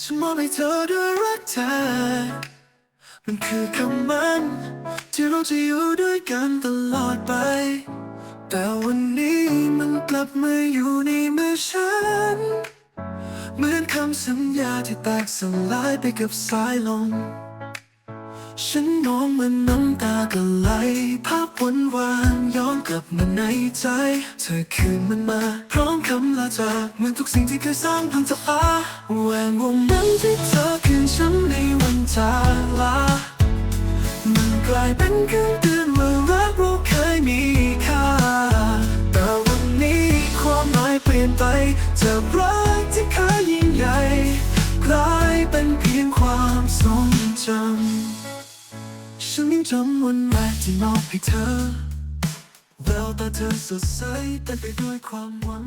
ฉันมอบให้เธอด้วยรักเธอมันคือคำมันที่เราจะอยู่ด้วยกันตลอดไป แต่วันนี้มันกลับมาอยู่ในมือฉัน เหมือนคำสัญญาที่แตกสลายไปกับสายลมฉันมองมันน้ำตาก็ไหลภา พวันวานย้อนกลับมาในใจ เธอคืนมันมา พร้อมคำลาจากเหมือนทุกสิ่งที่เคยสร้างพันจะอาแหวนวงนั้นที่เธอคืนฉันในวันจากลา มันกลายเป็นคำเตือนว่ารักเราเคยมีค่า แต่วันนี้ความหมายเปลี่ยนไปจากรักที่เคยยิ่งใหญ่ กลายเป็นเพียงความทรงจำ ฉันยังจำวันแรกที่มอบให้เธอแววตาเธอสดใสเต็มไปด้วยความหวัง